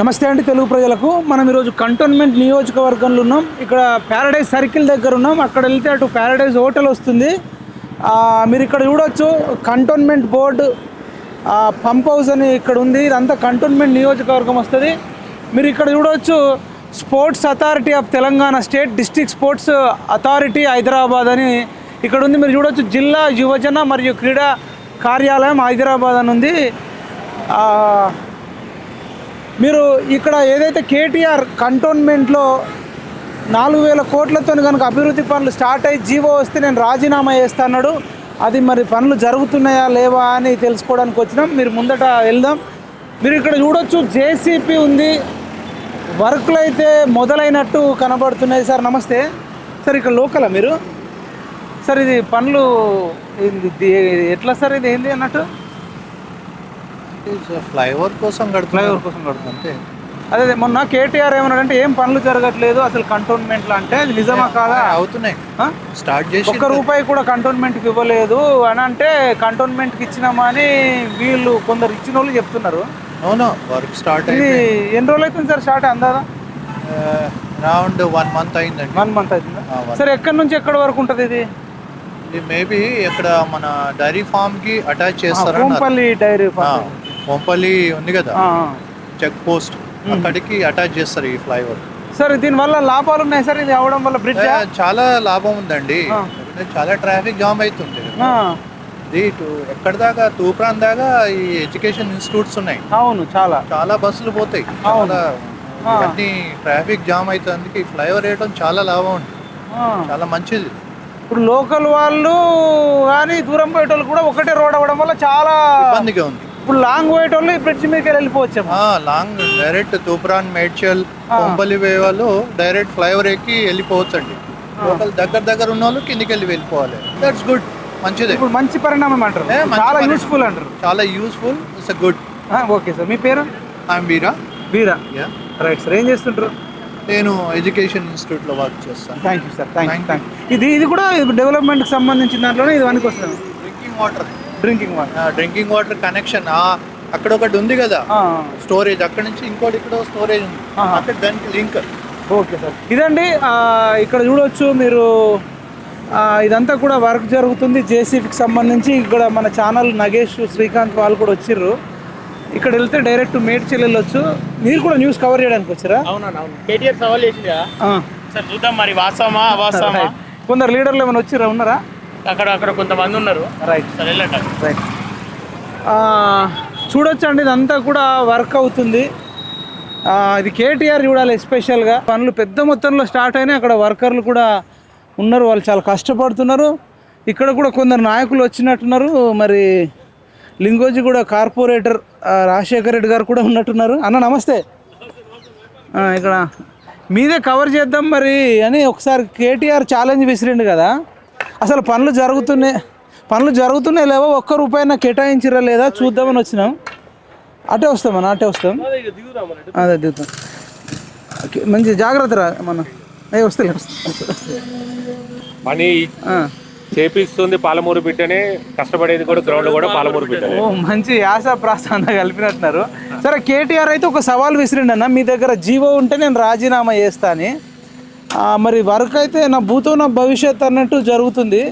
నమస్తే అండి తెలుగు ప్రజలకు. మనం ఈరోజు కంటోన్మెంట్ నియోజకవర్గంలో ఉన్నాం. ఇక్కడ ప్యారడైజ్ సర్కిల్ దగ్గర ఉన్నాం. అక్కడ వెళ్తే అటు ప్యారడైజ్ హోటల్ వస్తుంది. మీరు ఇక్కడ చూడొచ్చు. కంటోన్మెంట్ బోర్డు పంప్ హౌస్ అని ఇక్కడ ఉంది. ఇదంతా కంటోన్మెంట్ నియోజకవర్గం వస్తుంది. మీరు ఇక్కడ చూడవచ్చు sports authority of Telangana state district sports authority Hyderabad అని ఇక్కడ ఉంది. మీరు చూడవచ్చు జిల్లా యువజన మరియు క్రీడా కార్యాలయం హైదరాబాద్ అని ఉంది. మీరు ఇక్కడ ఏదైతే కేటీఆర్ కంటోన్మెంట్లో నాలుగు వేల కోట్లతో కనుక అభివృద్ధి పనులు స్టార్ట్ అయ్యి జీవో వస్తే నేను రాజీనామా చేస్తా అన్నాడు. అది మరి పనులు జరుగుతున్నాయా లేవా అని తెలుసుకోవడానికి వచ్చినాం. మీరు ముందట వెళ్దాం. మీరు ఇక్కడ చూడొచ్చు జేసీపీ ఉంది. వర్క్లు అయితే మొదలైనట్టు కనబడుతున్నాయి సార్. నమస్తే. సార్ ఇక్కడ లోకలా మీరు? సార్ ఇది పనులు ఎట్లా సార్ ఇది? ఏంది అన్నట్టు? ఫ్లైఓవర్ కోసం ఫ్లైఓవర్ కోసం కడుతుంది అదే మొన్న కేటీఆర్ ఏమన్నాడంటే ఏం పనులు జరగట్లేదు అసలు కంటోన్మెంట్లో అంటే అది నిజమా కాదా? అవుతున్నాయి? స్టార్ట్ చేసి ఒక్క రూపాయి కూడా కంటోన్మెంట్కి ఇవ్వలేదు అని అంటే కంటోన్మెంట్కి ఇచ్చినామా అని వీళ్ళు కొందరు ఇచ్చిన వాళ్ళు చెప్తున్నారు. అవును వర్క్ స్టార్ట్ ఇది అయింది ఎన్ని రోజులు అవుతుంది సార్ స్టార్ట్ అందాదా? అరౌండ్ వన్ మంత్ అయిందండి. వన్ మంత్ అవుతుందా? one సార్ ఎక్కడి నుంచి ఎక్కడి వరకు ఉంటుంది ఇది? ఇది మేబీ ఇక్కడ మన డైరీ ఫామ్కి అటాచ్ కోంపల్లి డైరీ ఆ, ఫార్మ్. కొంపల్లి ఉంది కదా. Check post. అక్కడికి అటాచ్ చేస్తారు ఈ ఫ్లైఓవర్. సార్ దీనివల్ల లాభాలు ఉన్నాయి సార్? ఇది అవడం వల్ల బ్రిడ్జ్ చాలా లాభం ఉందండి. చాలా ట్రాఫిక్ జామ్ అవుతుంది. ఇది ఎక్కడి దాకా? తూప్రాన్ దాకా ఈ ఎడ్యుకేషన్ ఇన్స్టిట్యూట్స్ ఉన్నాయి. అవును చాలా. చాలా బస్సులు పోతాయి. చాలా. అన్ని ట్రాఫిక్ జామ్ అవుతుంది ఈ ఫ్లైఓవర్ వేయడం చాలా లాభం ఉంది. చాలా మంచిది. ఇప్పుడు లోకల్ వాళ్ళు కానీ దూరం పోయేటోళ్ళు కూడా ఒకటే రోడ్ అవ్వడం వల్ల చాలా ఇబ్బందిగా ఉంది. ఇప్పుడు లాంగ్ పోయేటోళ్ళు ఈ బ్రిడ్జ్ మీదకి వెళ్ళిపోవచ్చాము ఆ, లాంగ్ డైరెక్ట్ తూప్రాన్ మేడ్చల్ కొంపల్లి వాళ్ళు డైరెక్ట్ ఫ్లైఓవర్ ఎక్కి వెళ్ళిపోవచ్చండి. లోకల్ దగ్గర దగ్గర ఉన్న వాళ్ళు కిందికి వెళ్ళి వెళ్ళిపోవాలి. దట్స్ గుడ్ మంచిదే. ఇప్పుడు మంచి పరిణామం అంటారు. చాలా. యూస్ఫుల్ అంటారు. చాలా useful it's good okay sir. మీ పేరు? I'm Veera Veera yeah right sir ఏం చేస్తుంటారు? నేను ఎడ్యుకేషన్ ఇన్స్టిట్యూట్లో వర్క్ చేస్తాను. Thank you sir thank you thank ఇది ఇది కూడా డెవలప్మెంట్కి సంబంధించిన దాంట్లోనే ఇది వనికి వస్తుంది drinking water drinking water. Drinking water connection. అక్కడ ఒకటి ఉంది కదా? స్టోరేజ్. అక్కడ నుంచి ఇంకోటి ఇక్కడ స్టోరేజ్ ఉంది. అక్కడ దానికి లింక్. Okay sir. ఇదండి ఇక్కడ చూడొచ్చు మీరు ఇదంతా కూడా వర్క్ జరుగుతుంది. జేసీబీకి సంబంధించి ఇక్కడ మన ఛానల్ నగేష్ శ్రీకాంత్ వాళ్ళు కూడా వచ్చిర్రు. ఇక్కడ వెళ్తే డైరెక్ట్ మేడ్చల్ వెళ్ళొచ్చు. మీరు కూడా న్యూస్ కవర్ చేయడానికి వచ్చారా? అవునండి అవును. కేటీఆర్ సవాల్ చేసింది. సార్ చూద్దాం మరి వాస్తవమా అవాస్తవమా? కొందరు లీడర్లు ఏమైనా వచ్చిర్రా ఉన్నారా? అక్కడ అక్కడ కొంతమంది ఉన్నారు. రైట్ సరే వెళ్ళండి. రైట్ చూడొచ్చు అండి ఇదంతా కూడా వర్క్ అవుతుంది. ఇది కేటీఆర్ చూడాలి ఎస్పెషల్గా పనులు పెద్ద మొత్తంలో స్టార్ట్ అయినాయి. అక్కడ వర్కర్లు కూడా ఉన్నారు. వాళ్ళు చాలా కష్టపడుతున్నారు. ఇక్కడ కూడా కొందరు నాయకులు వచ్చినట్టున్నారు. మరి లింగోజీ కూడా కార్పొరేటర్ రాజశేఖర్ రెడ్డి గారు కూడా ఉన్నట్టున్నారు. అన్న నమస్తే. ఇక్కడ మీదే కవర్ చేద్దాం మరి అని ఒకసారి కేటీఆర్ ఛాలెంజ్ విసిరిండు కదా. అసలు పనులు జరుగుతున్నాయి పనులు జరుగుతున్నాయి లేవో? ఒక్క రూపాయన కేటాయించిరా లేదా? చూద్దామని వచ్చినాం. అటే వస్తామన్న అటే వస్తాం. అదే దిగుతాం. ఓకే, మంచి జాగ్రత్త రా మన ఏ వస్తే పని చేపిస్తుంది పాలమూరు బిడ్డనే కష్టపడేది కూడా గ్రౌండ్ కూడా పాలమూరు బిడ్డనే. ఓ మంచి యాస ప్రాస కలిపినట్టున్నారు. సరే కేటీఆర్ అయితే ఒక సవాల్ విసిరిండి అన్న. మీ దగ్గర జీవో ఉంటే నేను రాజీనామా చేస్తా అని. ఆ, మరి వర్క్ అయితే నా భూతో నా భవిష్యత్ అన్నట్టు జరుగుతుంది.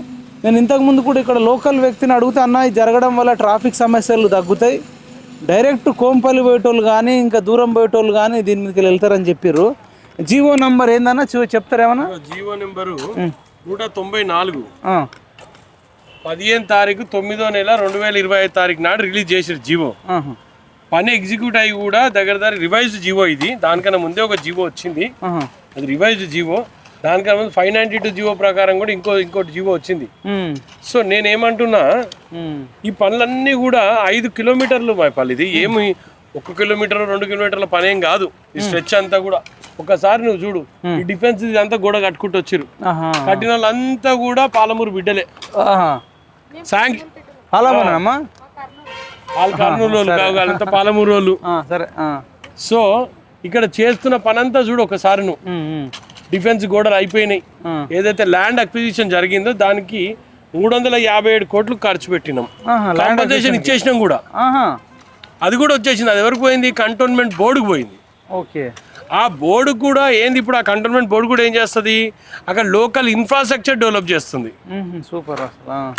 నేను ఇంతకుముందు కూడా ఇక్కడ లోకల్ వ్యక్తిని అడుగుతా అన్న ఇది జరగడం వల్ల ట్రాఫిక్ సమస్యలు తగ్గుతాయి. డైరెక్ట్ కోంపల్లి పోయేటోళ్ళు కానీ ఇంకా దూరం పోయేటోళ్ళు కానీ దీని మీదకి వెళ్తారని చెప్పారు జీవో నంబర్ ఏందన్నా? చెప్తారేమన్నా జీవో నెంబరు నూట తొంభై నాలుగు. పదిహేను తారీఖు తొమ్మిదో నెల రెండు వేల ఇరవై ఐదు తారీఖు నాడు రిలీజ్ చేసారు జీవో. పని ఎగ్జిక్యూట్ అయ్యి కూడా దగ్గర దగ్గర రివైజ్డ్ జీవో ఇది. దానికన్నా ముందే ఒక జీవో వచ్చింది. అది రివైజ్డ్ జీవో దానికన్నా ఫైవ్ నైన్టీ టూ జీవో ప్రకారం కూడా ఇంకో ఇంకోటి జీవో వచ్చింది. సో నేనేమంటున్నా ఈ పనులన్నీ కూడా ఐదు కిలోమీటర్లు మా పని. ఇది ఏమి ఒక కిలోమీటర్ రెండు కిలోమీటర్ల పని ఏం కాదు. ఈ స్ట్రెచ్ అంతా కూడా. ఒకసారి నువ్వు చూడు ఈ డిఫెన్స్ ఇది అంతా గోడ కట్టుకుంటూ వచ్చిర్రు. ఆహా, కట్టిన వాళ్ళంతా కూడా పాలమూరు బిడ్డలే. అమ్మా వాళ్ళు పాలమూరు వాళ్ళు. ఆ, సరే. సో ఇక్కడ చేస్తున్న పనంతా చూడు ఒకసారి నువ్వు. డిఫెన్స్ గోడలు అయిపోయినాయి. ఏదైతే ల్యాండ్ అక్విజిషన్ జరిగిందో దానికి మూడు వందల యాభై ఏడు కోట్లు ఖర్చు పెట్టినాం. కాంపన్సేషన్ ఇచ్చేసినాం కూడా. అది కూడా వచ్చేసింది. అది ఎవరికి పోయింది? కంటోన్మెంట్ బోర్డుకు పోయింది. ఓకే. ఆ బోర్డు కూడా ఏంది ఇప్పుడు? ఆ కంటోన్మెంట్ బోర్డు కూడా ఏం చేస్తుంది? అక్కడ లోకల్ ఇన్ఫ్రాస్ట్రక్చర్ డెవలప్ చేస్తుంది. సూపర్.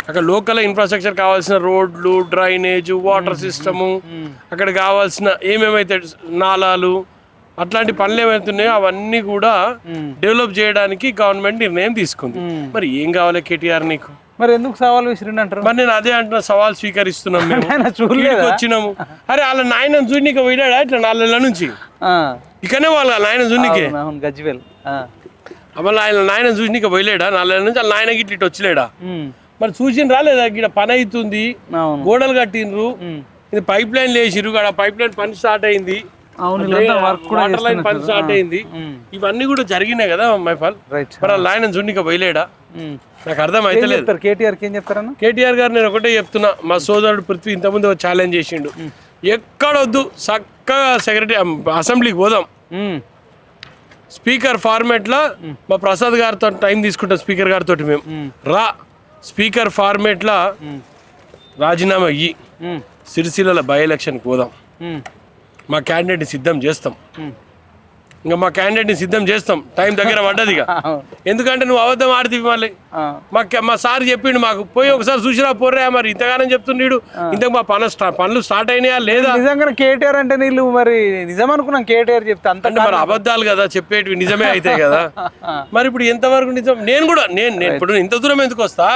అక్కడ లోకల్ ఇన్ఫ్రాస్ట్రక్చర్ కావాల్సిన రోడ్లు డ్రైనేజ్ వాటర్ సిస్టము అక్కడ కావాల్సిన ఏమేమైతే నాలాలు అట్లాంటి పనులు ఏమైతున్నాయో అవన్నీ కూడా డెవలప్ చేయడానికి గవర్నమెంట్ నిర్ణయం తీసుకుంది. మరి ఏం కావాలి కేటీఆర్ నీకు? మరి ఎందుకు సవాల్ విసిరిండి అంటారు మరి నేను అదే అంటున్నా సవాల్ స్వీకరిస్తున్నాం మేము. వచ్చినాము. అరే వాళ్ళ నాయన చూడనీకి పోయినాడా? ఇట్లా నాలుగు నుంచి. ఇకనే వాళ్ళ నాయన అవును గజ్వేల్. మళ్ళీ ఆయన నాయన చూడనీకి పోయలేడా? నాలుగు నెలల నుంచి వాళ్ళ నాయన గిట్ల ఇటు వచ్చిలేడా మరి చూసిన రాలేదా? ఇక్కడ పని అవుతుంది. గోడలు కట్టిండ్రు. ఇది పైప్ లైన్ లేచిర్రు. అక్కడ పైప్ లైన్ పని స్టార్ట్ అయింది. వాటర్ లైన్ పని స్టార్ట్ అయింది. ఇవన్నీ కూడా జరిగినాయి కదా మైపాల్ రైట్ మరి వాళ్ళ ఆయన చూడనీకి పోయలేడా. నాకు అర్థం చెప్తారు? కేటీఆర్కి ఏం చెప్తారన్న? కేటీఆర్ గారు నేను ఒకటే చెప్తున్నా మా సోదరుడు పృథ్వీ ఇంతకుముందు ఛాలెంజ్ చేసిండు. ఎక్కడొద్దు చక్కగా సెక్రటరీ అసెంబ్లీకి పోదాం. స్పీకర్ ఫార్మేట్లో మా ప్రసాద్ గారితో టైం తీసుకుంటాం స్పీకర్ గారితో మేము. రా స్పీకర్ ఫార్మేట్లో రాజీనామా ఇయ్యి. సిరిసిల్ల బై ఎలక్షన్కి పోదాం. మా క్యాండిడేట్ని సిద్ధం చేస్తాం. ఇంకా మా క్యాండిడేట్ని సిద్ధం చేస్తాం. టైం దగ్గర పడ్డది ఇక. ఎందుకంటే నువ్వు అబద్ధం ఆడితివి మళ్ళీ. మా మా సార్ చెప్పిండు మాకు పోయి ఒకసారి చూసిరా పోర్రా మరి ఇంతగానం చెప్తుండీడు. ఇంతకు మా పనులు పనులు స్టార్ట్ అయినాయా లేదా? నిజంగానే కేటీఆర్ అంటే నీళ్ళు మరి నిజం అనుకున్నాం కేటీఆర్ చెప్తే అంత మరి అబద్ధాలు కదా చెప్పేటివి నిజమే అవుతాయి కదా. మరి ఇప్పుడు ఎంతవరకు నిజం? నేను కూడా నేను నేను ఇప్పుడు ఇంత దూరం ఎందుకు వస్తా?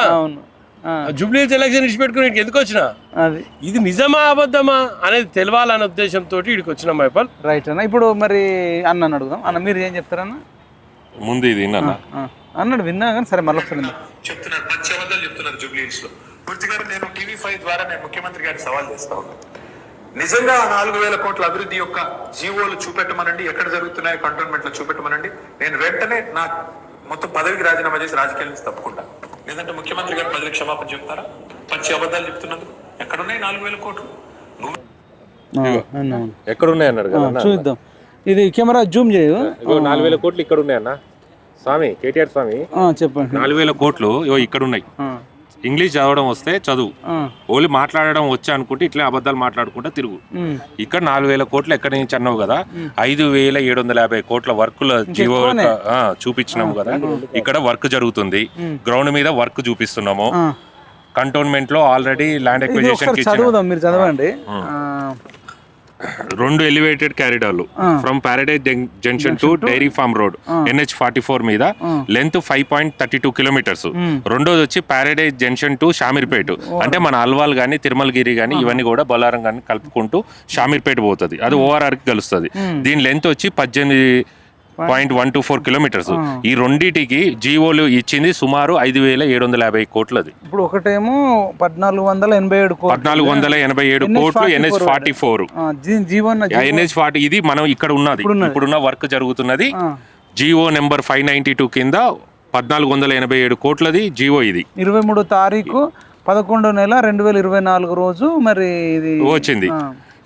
జూబ్లీ ఎలక్షన్ ఇచ్చిపెట్టుకుని ఇక్కడికి ఎందుకు వచ్చినా? అది. ఇది నిజమా అబద్ధమా అనేది తెలవాలనే ఉద్దేశంతో ఇక్కడికి వచ్చిన మైపాల్. రైట్ అన్న. ఇప్పుడు మరి అన్న అడుగుదాం. అన్న మీరు ఏం చెప్తారన్న? ముందు ఇది అన్నాడు విన్నా కానీ సరే మళ్ళీ ఒకసారి. చెప్తున్నారు. పచ్చి అబద్ధాలు చెప్తున్నారు జూబ్లీహిల్స్లో పూర్తి గారు నేను టీవీ ఫైవ్ ద్వారా నేను ముఖ్యమంత్రి గారికి సవాల్ చేస్తా ఉన్నాను నిజంగా ఆ నాలుగు వేల కోట్ల అభివృద్ధి యొక్క జీవోలు చూపెట్టమనండి. ఎక్కడ జరుగుతున్నాయో కంటోన్మెంట్లో చూపెట్టమనండి. నేను వెంటనే నా మొత్తం పదవికి రాజీనామా చేసి రాజకీయాల నుంచి తప్పుకుంటా లేదంటే ముఖ్యమంత్రి గారు ప్రజలకు క్షమాపణ చెప్తారా? పచ్చి అబద్ధాలు చెప్తున్నందుకు? ఎక్కడున్నాయి నాలుగు వేల కోట్లు? నువ్వు ఆ, అవును, అవును. ఎక్కడ ఉన్నాయి అన్నారు కదా? చూద్దాం. ఇది కెమెరా జూమ్ చేయు. ఇగో నాలుగు వేల కోట్లు ఇక్కడ ఉన్నాయి అన్న. స్వామి కేటీఆర్ స్వామి. ఆ, చెప్పండి. నాలుగు వేల కోట్లు ఇగో ఇక్కడ ఉన్నాయి ఇంగ్లీష్ చదవడం వస్తే చదువు. ఓన్లీ మాట్లాడడం వచ్చి అనుకుంటే ఇట్లా అబద్ధాలు మాట్లాడుకుంటే తిరుగు. ఇక్కడ నాలుగు వేల కోట్లు ఎక్కడి నుంచి అన్నావు కదా? ఐదు వేల ఏడు వందల యాభై కోట్ల వర్కుల జీవో చూపించినాము కదా? ఇక్కడ వర్క్ జరుగుతుంది. గ్రౌండ్ మీద వర్క్ చూపిస్తున్నాము. కంటోన్మెంట్లో ఆల్రెడీ ల్యాండ్ ఎక్విజిషన్ చదువుదాం మీరు చదవండి. రెండు elevated క్యారిడార్లు from Paradise junction to dairy farm road NH forty four మీద length five point thirty two kilometres రెండోది వచ్చి పారడైజ్ జంక్షన్ టు షామీర్పేట్ అంటే మన అల్వాల్ గానీ తిరుమలగిరి గానీ ఇవన్నీ కూడా బొలారం గానీ కలుపుకుంటూ షామీర్పేట్ పోతుంది. అది ఓఆర్ఆర్కి కలుస్తుంది. దీని లెంత్ వచ్చి పద్దెనిమిది point one two four kilometres. ఈ రెండింటికి జీవోలు ఇచ్చింది సుమారు ఐదు వేల ఏడు వందల యాభై కోట్లది. ఇప్పుడు ఒకటేమో పద్నాలుగు వందల ఎనభై ఏడు కోట్లు. పద్నాలుగు వందల ఎనభై ఏడు కోట్లు 44 NH forty four. NH forty ఇది మనం ఇక్కడ ఉన్నది. ఇప్పుడున్న వర్క్ జరుగుతున్నది. GO number five ninety two కింద పద్నాలుగు వందల ఎనభై ఏడు కోట్లది జియో ఇది. ఇరవై మూడో తారీఖు పదకొండో నెల రెండు వేల ఇరవై నాలుగు రోజు మరి ఇది వచ్చింది.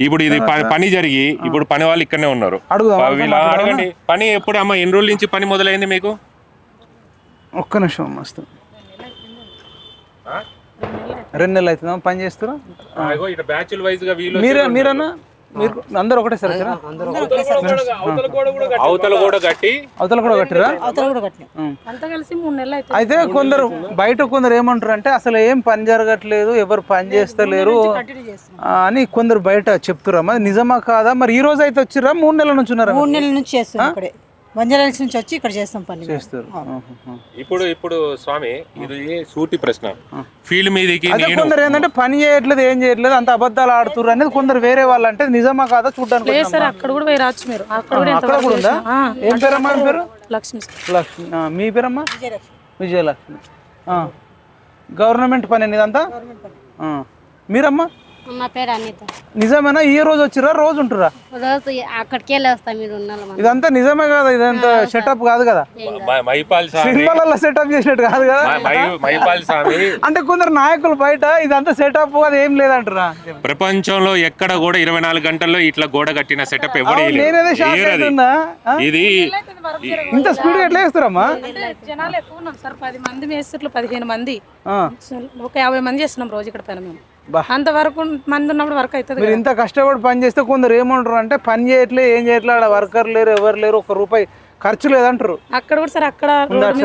ఇప్పుడు ఇది పని జరిగి ఇప్పుడు పని వాళ్ళు ఇక్కడనే ఉన్నారు. అడగండి. పని ఎప్పుడు అమ్మ ఎన్ని రోజుల నుంచి పని మొదలైంది మీకు? ఒక్క నిమిషం మస్తు రెండు నెలలు. అవుతుందా? పని చేస్తారా ఇట్లా బ్యాచుల్ వైజ్గా వీళ్ళు మీరే మీరన్నా? మీరు అందరు ఒకటే సార్ అవతల కూడా కట్టి. అవతల కూడా కట్టిరా? అవతల కూడా కట్టినాం. అంతా కలిసి మూడు నెలలు అయితే అయితే కొందరు బయట కొందరు ఏమంటారు అంటే అసలు ఏం పని జరగట్లేదు ఎవరు పని చేస్తలేరు అని కొందరు బయట చెప్తురా మరి నిజమా కాదా? మరి ఈ రోజు అయితే వచ్చిర్రా? మూడు నెలల నుంచి ఉన్నారా మూడు నెలల నుంచి చేస్తున్నాం బంజారాస్ నుంచి వచ్చి ఇక్కడ చేస్తాం పని. చేస్తారు. ఇప్పుడు ఇప్పుడు స్వామి ఇది సూటి ప్రశ్న? ఫీల్డ్ మీదకి కొందరు ఏంటంటే పని చేయట్లేదు ఏం చేయట్లేదు అంత అబద్ధాలు ఆడుతుర్రు అనేది కొందరు వేరే వాళ్ళు అంటే నిజమా కాదా చూడడానికి లేదు సార్ అక్కడ కూడా పోయి రావచ్చు మీరు. అక్కడ కూడా అక్కడ ఉందా? ఏం పేరమ్మా మీ పేరు? లక్ష్మి. లక్ష్మి మీ పేరమ్మా? విజయలక్ష్మి. ఆ. గవర్నమెంట్ పని ఇదంతా ఆ. మీరమ్మా? నా పేరు అనిత. నిజమేనా? ఈ రోజు వచ్చిర్రా? రోజు ఉంటురా రోజు అక్కడికి వెళ్ళి వస్తాం మీరు ఇదంతా నిజమే కదా? ఇదంతా సెటప్ కాదు కదా? మైపాల్ సినిమాలలో సెటప్ చేసినట్టు కాదు కదా? మైపాల్ స్వామి. అంటే కొందరు నాయకులు బయట ఇదంతా సెటప్ అది ఏం లేదంటారా ప్రపంచంలో ఎక్కడ కూడా ఇరవై నాలుగు గంటల్లో ఇట్లా గోడ కట్టిన సెటప్ ఎవరు నేనేదో షాక్? ఇది ఇంత స్పీడ్గా ఎట్లా వేస్తారమ్మా జనాలు ఎక్కువ ఉన్నాం సార్. పది మంది మేస్త్రులు పదిహేను మంది. ఆ. ఒక యాభై మంది చేస్తున్నాం రోజు ఇక్కడ పని మేము. అంతవరకు మంది ఉన్నప్పుడు వర్క్ అవుతుంది మీరు ఇంత కష్టపడి పని చేస్తే కొందరు ఏమంటారు అంటే పని చేయట్లే ఏం చేయట్లే ఆడ వర్కర్ లేరు ఎవరు లేరు ఒక రూపాయి ఖర్చు లేదంటారు. అక్కడ కూడా సరే అక్కడ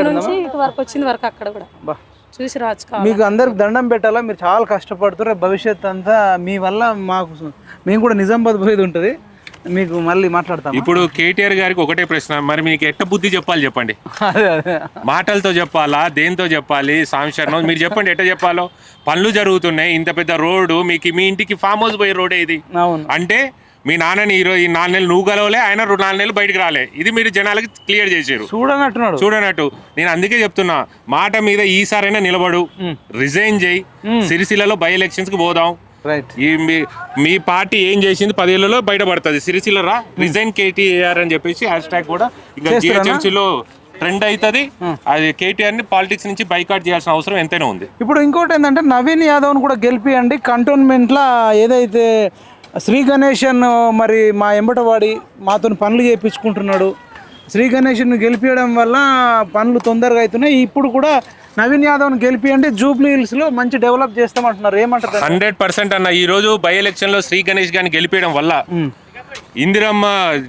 నుంచి వరకు వచ్చింది వరకు అక్కడ కూడా. బా. చూసి రావచ్చు కావాలి? మీకు అందరికి దండం పెట్టాలా? మీరు చాలా కష్టపడుతారు రేపు భవిష్యత్ అంతా మీ వల్ల మాకు మేము కూడా నిజామాబాద్ పోయేది ఉంటుంది. మీకు మళ్ళీ మాట్లాడతాం ఇప్పుడు కేటీఆర్ గారికి ఒకటే ప్రశ్న మరి మీకు ఎట్ట బుద్ధి చెప్పాలి చెప్పండి? మాటలతో చెప్పాలా? దేంతో చెప్పాలి? సాంశరణం మీరు చెప్పండి ఎట్ట చెప్పాలో? పనులు జరుగుతున్నాయి ఇంత పెద్ద రోడ్డు మీకు మీ ఇంటికి ఫామ్ హౌస్ పోయే రోడే ఇది. అంటే మీ నాన్నని ఈరోజు ఈ నాలుగు నెలలు నువ్వు గలవలే ఆయన రెండు నాలుగు నెలలు బయటకు రాలే. ఇది మీరు జనాలకి క్లియర్ చేసారు చూడనట్టున్నాడు. చూడనట్టు. నేను అందుకే చెప్తున్నా మాట మీద ఈసారైనా నిలబడు. రిజైన్ చేయి. సిరిసిల్లలో బై ఎలక్షన్స్కి పోదాం. ఈ మీ మీ పార్టీ ఏం చేసింది? పదేళ్ళలో బయటపడుతుంది. సిరిసిల్ల రా రిజైన్ కేటీఆర్ అని చెప్పేసి హ్యాష్ ట్యాగ్ కూడా ఇంకా చేస్తారా? GHMC లో ట్రెండ్ అవుతుంది. అది కేటీఆర్ని పాలిటిక్స్ నుంచి బైకాట్ చేయాల్సిన అవసరం ఎంతైనా ఉంది. ఇప్పుడు ఇంకోటి ఏంటంటే నవీన్ యాదవ్ను కూడా గెలిపియండి. కంటోన్మెంట్లో ఏదైతే శ్రీ గణేషన్ మరి మా ఎంబటవాడి మాతో పనులు చేయించుకుంటున్నాడు శ్రీ గణేష్ను గెలిపించడం వల్ల పనులు తొందరగా అవుతున్నాయి. ఇప్పుడు కూడా నవీన్ యాదవ్ను గెలిపియండి జూబ్లీ హిల్స్లో మంచి డెవలప్ చేస్తామంటున్నారు. ఏమంటారు? హండ్రెడ్ పర్సెంట్ అన్న ఈ రోజు బై ఎలక్షన్లో శ్రీ గణేష్ గారిని గెలిపేయడం వల్ల ఇందిరమ్మ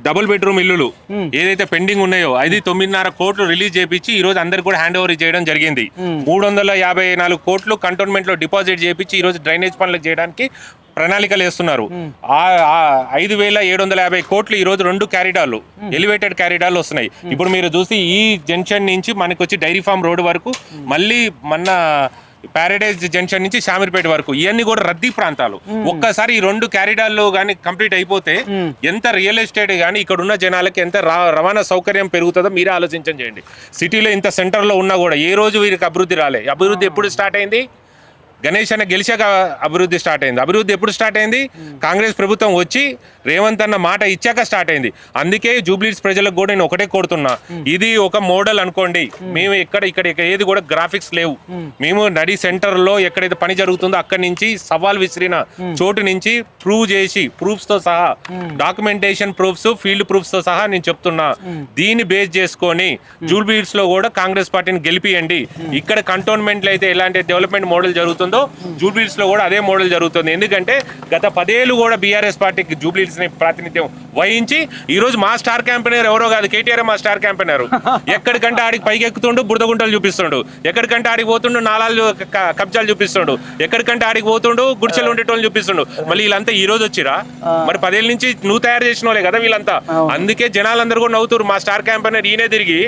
డబుల్ బెడ్రూమ్ ఇల్లులు ఏదైతే పెండింగ్ ఉన్నాయో అది తొమ్మిదిన్నర కోట్లు రిలీజ్ చేపించి ఈ రోజు అందరికి కూడా హ్యాండ్ ఓవర్ చేయడం జరిగింది. మూడు వందల యాభై నాలుగు కోట్లు కంటోన్మెంట్లో డిపాజిట్ చేపించి ఈ రోజు డ్రైనేజ్ పనులు చేయడానికి ప్రణాళికలు వేస్తున్నారు. ఆ ఐదు వేల ఏడు వందల యాభై కోట్లు ఈ రోజు రెండు క్యారిడార్లు ఎలివేటెడ్ క్యారిడార్లు వస్తున్నాయి. ఇప్పుడు మీరు చూసి ఈ జంక్షన్ నుంచి మనకు వచ్చి డైరీ ఫార్మ్ రోడ్ వరకు మళ్ళీ మన ప్యారడైజ్ జంక్షన్ నుంచి శామీర్పేట వరకు ఇవన్నీ కూడా రద్దీ ప్రాంతాలు. ఒక్కసారి ఈ రెండు క్యారిడార్లు కానీ కంప్లీట్ అయిపోతే ఎంత రియల్ ఎస్టేట్ కానీ ఇక్కడ ఉన్న జనాలకి ఎంత రవాణా సౌకర్యం పెరుగుతుందో మీరే ఆలోచించండి. చేయండి సిటీలో ఇంత సెంటర్లో ఉన్నా కూడా ఏ రోజు వీరికి అభివృద్ధి రాలే. అభివృద్ధి ఎప్పుడు స్టార్ట్ అయింది? గణేష్ అన్న గెలిచాక అభివృద్ధి స్టార్ట్ అయింది. అభివృద్ధి ఎప్పుడు స్టార్ట్ అయింది? కాంగ్రెస్ ప్రభుత్వం వచ్చి రేవంత్ అన్న మాట ఇచ్చాక స్టార్ట్ అయింది. అందుకే జూబ్లీస్ ప్రజలకు కూడా నేను ఒకటే కోరుతున్నా. ఇది ఒక మోడల్ అనుకోండి. మేము ఎక్కడ ఇక్కడ ఇక్కడ ఏది కూడా గ్రాఫిక్స్ లేవు. మేము నడి సెంటర్లో ఎక్కడైతే పని జరుగుతుందో అక్కడి నుంచి సవాల్ విసిరిన చోటు నుంచి ప్రూవ్ చేసి ప్రూఫ్స్తో సహా డాక్యుమెంటేషన్ ప్రూఫ్స్ ఫీల్డ్ ప్రూఫ్స్తో సహా నేను చెప్తున్నా. దీన్ని బేస్ చేసుకొని జూబ్లీస్లో కూడా కాంగ్రెస్ పార్టీని గెలిపియండి. ఇక్కడ కంటోన్మెంట్లు అయితే ఎలాంటి డెవలప్మెంట్ మోడల్ జరుగుతుంది జూబ్లీస్లో కూడా అదే మోడల్ జరుగుతుంది. ఎందుకంటే గత పదేళ్ళు కూడా బీఆర్ఎస్ పార్టీకి జూబ్లీస్ని ప్రాతినిధ్యం వహించి ఈ రోజు మా స్టార్ క్యాంపెయినర్ ఎవరో కాదు కేటీఆర్ మా స్టార్ క్యాంపెయినర్. ఎక్కడికంటే ఆడికి పైకి ఎక్కుతుండు బురదగుంటలు చూపిస్తుండు. ఎక్కడికంటే ఆడికి పోతుండు నాలాలు క- కబ్జాలు చూపిస్తుండు. ఎక్కడికంటే ఆడికి పోతుండు గుడిచెలు ఉండేటోళ్ళు చూపిస్తుండు. మళ్ళీ వీళ్ళంతా ఈ రోజు వచ్చిరా? మరి పదేళ్ళ నుంచి నువ్వు తయారు చేసిన వాళ్ళే కదా వీళ్ళంతా. అందుకే జనాలందరూ కూడా నవ్వుతారు. మా స్టార్ క్యాంపెయినర్ ఈయనే తిరిగి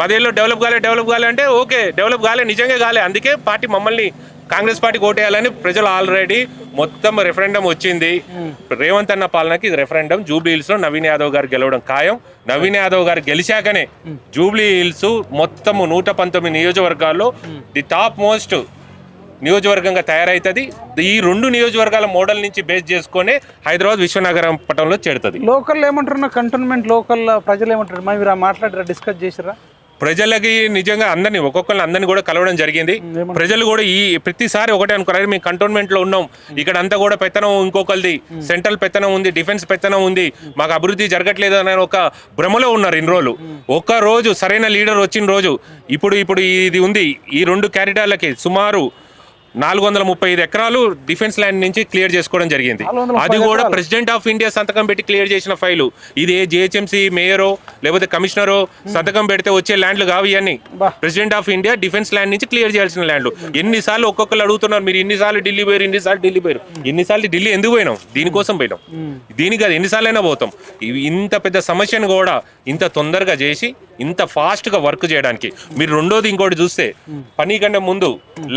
పదేళ్ళు డెవలప్ కాలే డెవలప్ కాలే అంటే ఓకే డెవలప్ కాలే నిజంగా కాలే. అందుకే పార్టీ మమ్మల్ని కాంగ్రెస్ పార్టీకి ఓటేయాలని ప్రజలు ఆల్రెడీ మొత్తం రెఫరెండం వచ్చింది. రేవంత్ అన్న పాలనకి రెఫరెండం జూబ్లీ హిల్స్ లో నవీన్ యాదవ్ గారు గెలవడం ఖాయం. నవీన్ యాదవ్ గారు గెలిచాకనే జూబ్లీ హిల్స్ మొత్తము నూట పంతొమ్మిది నియోజకవర్గాల్లో ది టాప్ మోస్ట్ నియోజకవర్గంగా తయారవుతుంది ఈ రెండు నియోజకవర్గాల మోడల్ నుంచి బేస్ చేసుకొని హైదరాబాద్ విశ్వనగరం పట్టణంలో చేరుతుంది. లోకల్ ఏమంటారు కంటోన్మెంట్ లోకల్ ప్రజలు ఏమంటారు మరి మీరు మాట్లాడారా డిస్కస్ చేసిరా ప్రజలకి నిజంగా అందరినీ ఒక్కొక్కరిని అందరినీ కూడా కలవడం జరిగింది. ప్రజలు కూడా ఈ ప్రతిసారి ఒకటే అనుకున్నారు మేము కంటోన్మెంట్లో ఉన్నాం. ఇక్కడ అంతా కూడా పెత్తనం ఇంకొకరిది సెంట్రల్ పెత్తనం ఉంది డిఫెన్స్ పెత్తనం ఉంది. మాకు అభివృద్ధి జరగట్లేదు అనే ఒక భ్రమలో ఉన్నారు ఇన్ని రోజులు. ఒక్క రోజు సరైన లీడర్ వచ్చిన రోజు ఇప్పుడు ఇప్పుడు ఇది ఉంది. ఈ రెండు క్యారిడార్లకి సుమారు నాలుగు వందల ముప్పై ఐదు ఎకరాలు డిఫెన్స్ ల్యాండ్ నుంచి క్లియర్ చేసుకోవడం జరిగింది. 435 అది కూడా. ప్రెసిడెంట్ ఆఫ్ ఇండియా సంతకం పెట్టి క్లియర్ చేసిన ఫైలు ఇది జిహెచ్ఎంసీ మేయరో లేకపోతే కమిషనరో సంతకం పెడితే వచ్చే ల్యాండ్లు కావు ఇవన్నీ. President of India defence land నుంచి క్లియర్ చేయాల్సిన ల్యాండ్లు ఎన్నిసార్లు ఒక్కొక్కరు అడుగుతున్నారు మీరు ఎన్నిసార్లు ఢిల్లీ పోయారు ఎన్నిసార్లు ఢిల్లీ పోయారు? ఎన్నిసార్లు ఢిల్లీ ఎందుకు పోయినాం? దీనికోసం పోయినాం. దీనికి కాదు ఎన్నిసార్లు అయినా పోతాం ఇంత పెద్ద సమస్యను కూడా ఇంత తొందరగా చేసి ఇంత ఫాస్ట్గా వర్క్ చేయడానికి. మీరు రెండోది ఇంకోటి చూస్తే పని కంటే ముందు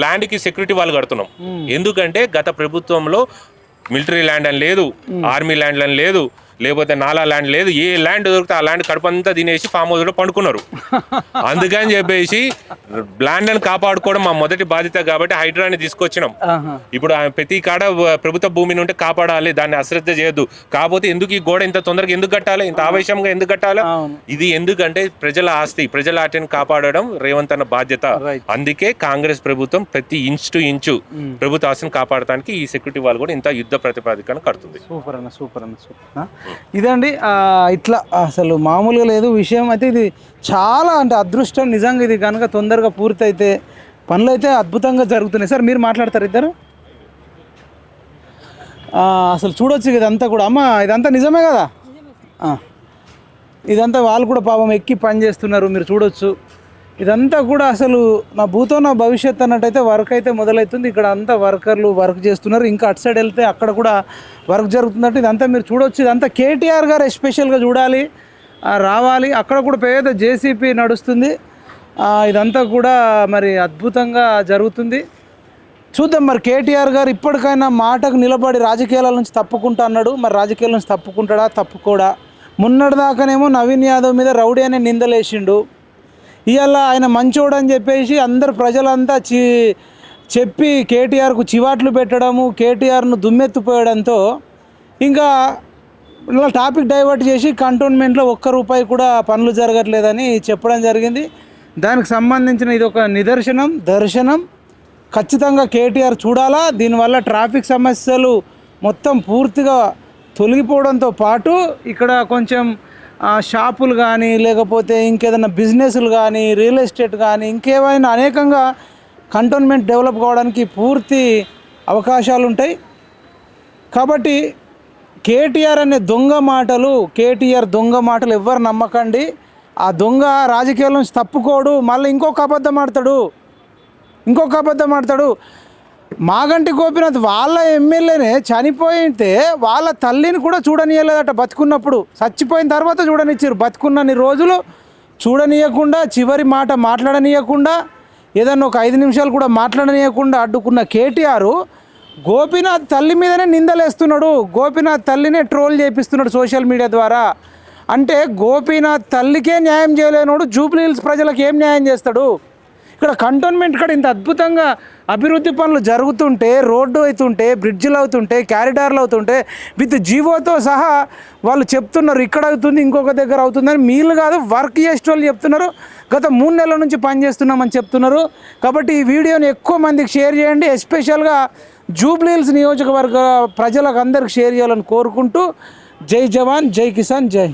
ల్యాండ్కి సెక్యూరిటీ వాళ్ళు కడుతున్నాం. ఎందుకంటే గత ప్రభుత్వంలో మిలిటరీ ల్యాండ్ అని లేదు ఆర్మీ ల్యాండ్ అని లేదు లేకపోతే నాలా ల్యాండ్ లేదు. ఏ ల్యాండ్ దొరికితే ఆ ల్యాండ్ కడుపంతా తినేసి ఫామ్ హౌస్లో పండుకున్నారు. అందుకని చెప్పేసి ల్యాండ్ అని కాపాడుకోవడం మా మొదటి బాధ్యత కాబట్టి హైడ్రాని తీసుకొచ్చినాం. ఇప్పుడు ప్రతి కాడ ప్రభుత్వ భూమిని ఉంటే కాపాడాలి దాన్ని అశ్రద్ధ చేయొద్దు. కాకపోతే ఎందుకు ఈ గోడ ఇంత తొందరగా ఎందుకు కట్టాలి ఇంత ఆవేశంగా ఎందుకు కట్టాలి. ఇది ఎందుకంటే ప్రజల ఆస్తి ప్రజల ఆస్తిని కాపాడడం రేవంత్ అన్న బాధ్యత. అందుకే కాంగ్రెస్ ప్రభుత్వం ప్రతి ఇంచ్ టు ఇంచు ప్రభుత్వ ఆస్తిని కాపాడటానికి ఈ సెక్యూరిటీ వాళ్ళు కూడా ఇంత యుద్ధ ప్రతిపాదికన కడుతుంది. సూపర్ అన్న సూపర్ అన్న సూపర్? ఇదండి ఇట్లా అసలు మామూలుగా లేదు. విషయం అయితే ఇది చాలా అంటే అదృష్టం నిజంగా ఇది కనుక తొందరగా పూర్తయితే పనులు అయితే అద్భుతంగా జరుగుతున్నాయి. సార్ మీరు మాట్లాడతారు ఇద్దరు? అసలు చూడొచ్చు ఇదంతా కూడా. అమ్మ ఇదంతా నిజమే కదా? ఇదంతా వాళ్ళు కూడా పాపం ఎక్కి పని చేస్తున్నారు. మీరు చూడొచ్చు. ఇదంతా కూడా అసలు నా భూతో నా భవిష్యత్ అన్నట్టయితే వర్క్ అయితే మొదలవుతుంది ఇక్కడ అంతా వర్కర్లు వర్క్ చేస్తున్నారు. ఇంకా అటు సైడ్ వెళ్తే అక్కడ కూడా వర్క్ జరుగుతున్నట్టు ఇదంతా మీరు చూడొచ్చు. ఇదంతా కేటీఆర్ గారు ఎస్పెషల్గా చూడాలి రావాలి. అక్కడ కూడా పేద జేసీపీ నడుస్తుంది. ఇదంతా కూడా మరి అద్భుతంగా జరుగుతుంది. చూద్దాం మరి కేటీఆర్ గారు ఇప్పటికైనా మాటకు నిలబడి రాజకీయాల నుంచి తప్పుకుంటా అన్నాడు. మరి రాజకీయాల నుంచి తప్పుకుంటాడా? తప్పుకోడా? మొన్నటిదాకానేమో నవీన్ యాదవ్ మీద రౌడీ అనే నిందలేసిండు. ఇవాళ ఆయన మంచోడు అని చెప్పేసి అందరు ప్రజలంతా చి చెప్పి కేటీఆర్కు చివాట్లు పెట్టడము కేటీఆర్ను దుమ్మెత్తిపోయడంతో ఇంకా ఇలా టాపిక్ డైవర్ట్ చేసి కంటోన్మెంట్లో ఒక్క రూపాయి కూడా పనులు జరగట్లేదని చెప్పడం జరిగింది. దానికి సంబంధించిన ఇది ఒక నిదర్శనం దర్శనం. ఖచ్చితంగా కేటీఆర్ చూడాలా దీనివల్ల ట్రాఫిక్ సమస్యలు మొత్తం పూర్తిగా తొలగిపోవడంతో పాటు ఇక్కడ కొంచెం షాపులు కానీ లేకపోతే ఇంకేదైనా బిజినెస్లు కానీ రియల్ ఎస్టేట్ కానీ ఇంకేమైనా అనేకంగా కంటోన్మెంట్ డెవలప్ కావడానికి పూర్తి అవకాశాలు ఉంటాయి. కాబట్టి కేటీఆర్ అనే దొంగ మాటలు కేటీఆర్ దొంగ మాటలు ఎవ్వరు నమ్మకండి. ఆ దొంగ రాజకీయాల నుంచి తప్పుకోడు మళ్ళీ ఇంకొక అబద్ధం ఆడతాడు. ఇంకొక అబద్ధం ఆడతాడు. మాగంటి గోపినాథ్ వాళ్ళ ఎమ్మెల్యేనే చనిపోయితే వాళ్ళ తల్లిని కూడా చూడనియలేదట బతుకున్నప్పుడు. చచ్చిపోయిన తర్వాత చూడనిచ్చారు. బతుకున్నన్ని రోజులు చూడనీయకుండా చివరి మాట మాట్లాడనీయకుండా ఏదన్నా ఒక ఐదు నిమిషాలు కూడా మాట్లాడనీయకుండా అడ్డుకున్న కేటీఆర్ గోపీనాథ్ తల్లి మీదనే నిందలేస్తున్నాడు. గోపీనాథ్ తల్లినే ట్రోల్ చేపిస్తున్నాడు సోషల్ మీడియా ద్వారా. అంటే గోపీనాథ్ తల్లికే న్యాయం చేయలేనోడు జూబ్లీ హిల్స్ ప్రజలకు ఏం న్యాయం చేస్తాడు? ఇక్కడ కంటోన్మెంట్ ఇక్కడ ఇంత అద్భుతంగా అభివృద్ధి పనులు జరుగుతుంటే రోడ్డు అవుతుంటే బ్రిడ్జిలు అవుతుంటే క్యారిడార్లు అవుతుంటే విత్ జీవోతో సహా వాళ్ళు చెప్తున్నారు ఇక్కడ అవుతుంది ఇంకొక దగ్గర అవుతుందని. మీలు కాదు వర్క్ చేసే వాళ్ళు చెప్తున్నారు. గత మూడు నెలల నుంచి పని చేస్తున్నామని చెప్తున్నారు. కాబట్టి ఈ వీడియోని ఎక్కువ మందికి షేర్ చేయండి. ఎస్పెషల్గా జూబ్లీహిల్స్ నియోజకవర్గ ప్రజలకు అందరికి షేర్ చేయాలని కోరుకుంటూ జై జవాన్ జై కిసాన్ జై